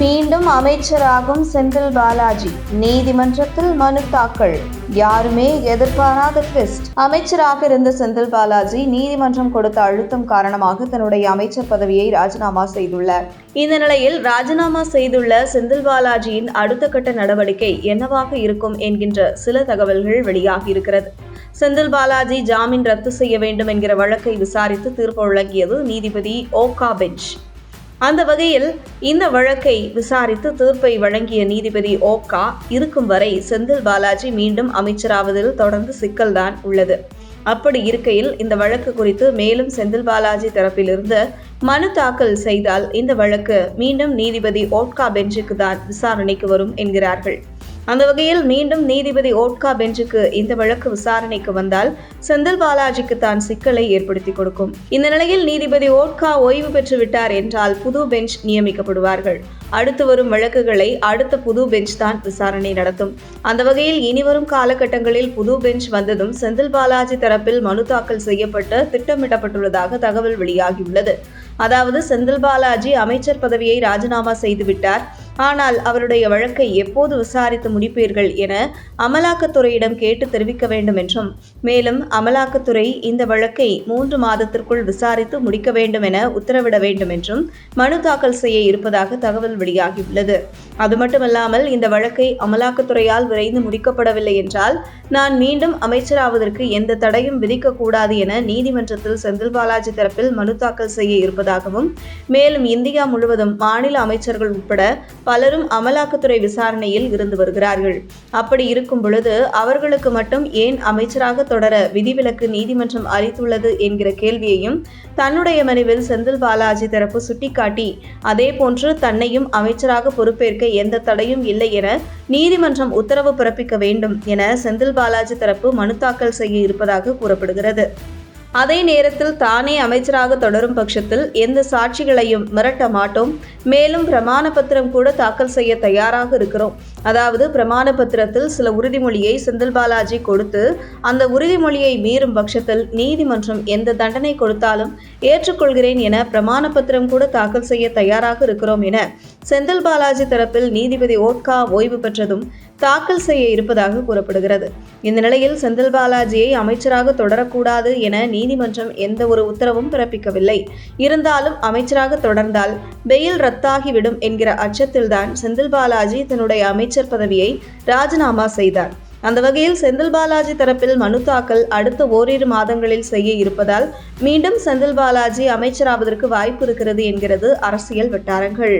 மீண்டும் அமைச்சராகும் செந்தில் பாலாஜி. நீதிமன்றத்தில் மனு தாக்கல். யாருமே எதிர்பாராத ட்விஸ்ட் அமைச்சராக இருந்த செந்தில் பாலாஜி நீதிமன்றம் கொடுத்த அழுத்தம் காரணமாக தன்னுடைய அமைச்சர் பதவியை ராஜினாமா செய்துள்ளார் இந்த நிலையில் ராஜினாமா செய்துள்ள செந்தில் பாலாஜியின் அடுத்த கட்ட நடவடிக்கை என்னவாக இருக்கும் என்கின்ற சில தகவல்கள் வெளியாகி இருக்கிறது. செந்தில் பாலாஜி ஜாமீன் ரத்து செய்ய வேண்டும் என்கிற வழக்கை விசாரித்து தீர்ப்பு வழங்கியது நீதிபதி ஓகா பெஞ்ச். அந்த வகையில் இந்த வழக்கை விசாரித்து தீர்ப்பை வழங்கிய நீதிபதி ஓக்கா இருக்கும் வரை செந்தில் பாலாஜி மீண்டும் அமைச்சராவதில் தொடர்ந்து சிக்கல்தான் உள்ளது. அப்படி இருக்கையில் இந்த வழக்கு குறித்து மேலும் செந்தில் பாலாஜி தரப்பிலிருந்து மனு தாக்கல் செய்தால் இந்த வழக்கு மீண்டும் நீதிபதி ஓட்கா பெஞ்சுக்கு தான் விசாரணைக்கு வரும் என்கிறார்கள். அந்த வகையில் மீண்டும் நீதிபதி ஓட்கா பெஞ்சுக்கு இந்த வழக்கு விசாரணைக்கு வந்தால் செந்தில் பாலாஜிக்கு தான் சிக்கலை ஏற்படுத்தி கொடுக்கும். இந்த நிலையில் நீதிபதி ஓட்கா ஓய்வு பெற்று விட்டார் என்றால் புது பெஞ்ச் நியமிக்கப்படுவார்கள். அடுத்து வரும் வழக்குகளை அடுத்த புது பெஞ்ச் தான் விசாரணை நடத்தும். அந்த வகையில் இனிவரும் காலகட்டங்களில் புது பெஞ்ச் வந்ததும் செந்தில் பாலாஜி தரப்பில் மனு தாக்கல் செய்யப்பட்டு திட்டமிடப்பட்டுள்ளதாக தகவல் வெளியாகியுள்ளது. அதாவது செந்தில் பாலாஜி அமைச்சர் பதவியை ராஜினாமா செய்துவிட்டார். ஆனால் அவருடைய வழக்கை எப்போது விசாரித்து முடிப்பீர்கள் என அமலாக்கத்துறையிடம் கேட்டு தெரிவிக்க வேண்டும் என்றும் மேலும் அமலாக்கத்துறை இந்த வழக்கை மூன்று மாதத்திற்குள் விசாரித்து முடிக்க வேண்டும் என உத்தரவிட வேண்டும் என்றும் மனு தாக்கல் செய்ய இருப்பதாக தகவல் வெளியாகியுள்ளது. அது மட்டுமல்லாமல் இந்த வழக்கை அமலாக்கத்துறையால் விரைந்து முடிக்கப்படவில்லை என்றால் நான் மீண்டும் அமைச்சராவதற்கு எந்த தடையும் விதிக்கக்கூடாது என நீதிமன்றத்தில் செந்தில் பாலாஜி தரப்பில் மனு தாக்கல் செய்ய இருப்பதாகவும் மேலும் இந்தியா முழுவதும் மாநில அமைச்சர்கள் உட்பட பலரும் அமலாக்கத்துறை விசாரணையில் இருந்து வருகிறார்கள். அப்படி இருக்கும் பொழுது அவர்களுக்கு மட்டும் ஏன் அமைச்சராக தொடர விதிவிலக்கு நீதிமன்றம் அளித்துள்ளது என்கிற கேள்வியையும் தன்னுடைய மனைவில் செந்தில் பாலாஜி தரப்பு சுட்டிக்காட்டி அதேபோன்று தன்னையும் அமைச்சராக பொறுப்பேற்க எந்த தடையும் இல்லை என நீதிமன்றம் உத்தரவு பிறப்பிக்க வேண்டும் என செந்தில் பாலாஜி தரப்பு மனு தாக்கல் செய்ய இருப்பதாக கூறப்படுகிறது. அதே நேரத்தில் தானே அமைச்சராக தொடரும் பட்சத்தில் எந்த சாட்சிகளையும் மிரட்ட மாட்டோம். மேலும் பிரமாண பத்திரம் கூட தாக்கல் செய்ய தயாராக இருக்கிறோம். அதாவது பிரமாண பத்திரத்தில் சில உறுதிமொழியை செந்தில் பாலாஜி கொடுத்து அந்த உறுதிமொழியை மீறும் பட்சத்தில் நீதிமன்றம் எந்த தண்டனை கொடுத்தாலும் ஏற்றுக்கொள்கிறேன் என பிரமாண பத்திரம் கூட தாக்கல் செய்ய தயாராக இருக்கிறோம் என செந்தில் பாலாஜி தரப்பில் நீதிபதி ஓட்கா ஓய்வு பெற்றதும் தாக்கல் செய்ய இருப்பதாக கூறப்படுகிறது. இந்த நிலையில் செந்தில் பாலாஜியை அமைச்சராக தொடரக்கூடாது என நீதிமன்றம் எந்த ஒரு உத்தரவும் பிறப்பிக்கவில்லை. இருந்தாலும் அமைச்சராக தொடர்ந்தால் பெயில் ரத்தாகிவிடும் என்கிற அச்சத்தில்தான் செந்தில் பாலாஜி தன்னுடைய அமைச்சர் பதவியை ராஜினாமா செய்தார். அந்த வகையில் செந்தில் பாலாஜி தரப்பில் மனு தாக்கல் அடுத்த ஓரிரு மாதங்களில் செய்ய இருப்பதால் மீண்டும் செந்தில் பாலாஜி அமைச்சராவதற்கு வாய்ப்பு இருக்கிறது என்கிறது அரசியல் வட்டாரங்கள்.